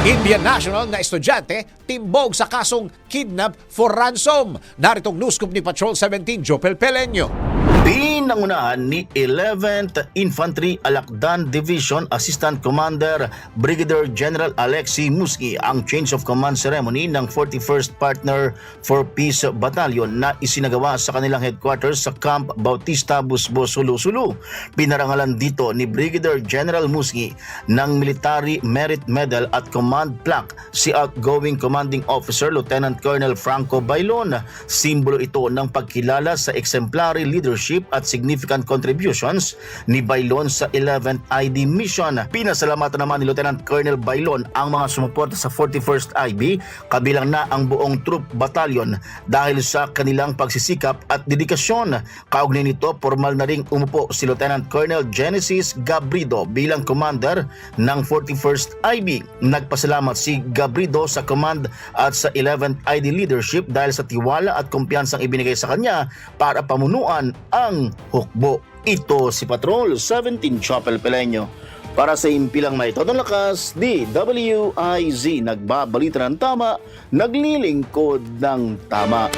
Indian national na estudyante timbog sa kasong kidnap for ransom. Naritong news ni Patrol 17 Jopel Pelenyo. Pinangunahan ni 11th Infantry Alakdan Division Assistant Commander Brigadier General Alexi Musgi ang change of command ceremony ng 41st Partner for Peace Battalion na isinagawa sa kanilang headquarters sa Camp Bautista Busbo, Sulu, Sulu. Pinarangalan dito ni Brigadier General Musgi ng Military Merit Medal at Command Plaque si outgoing Commanding Officer Lieutenant Colonel Franco Bailon. Simbolo ito ng pagkilala sa exemplary leadership at significant contributions ni Bailon sa 11th ID mission. Pinasalamatan naman ni Lieutenant Colonel Bailon ang mga sumuporta sa 41st IB kabilang na ang buong troop batalyon dahil sa kanilang pagsisikap at dedikasyon. Kaugnay nito, formal na ring umupo si Lieutenant Colonel Genesis Gabrido bilang commander ng 41st IB. Nagpasalamat si Gabrido sa command at sa 11th ID leadership dahil sa tiwala at kumpiyansang ibinigay sa kanya para pamunuan ang hukbo. Ito si Patrol 17 Chapel Pelenyo. Para sa impilang may todong lakas, DWIZ nagbabalita ng tama, naglilingkod ng tama.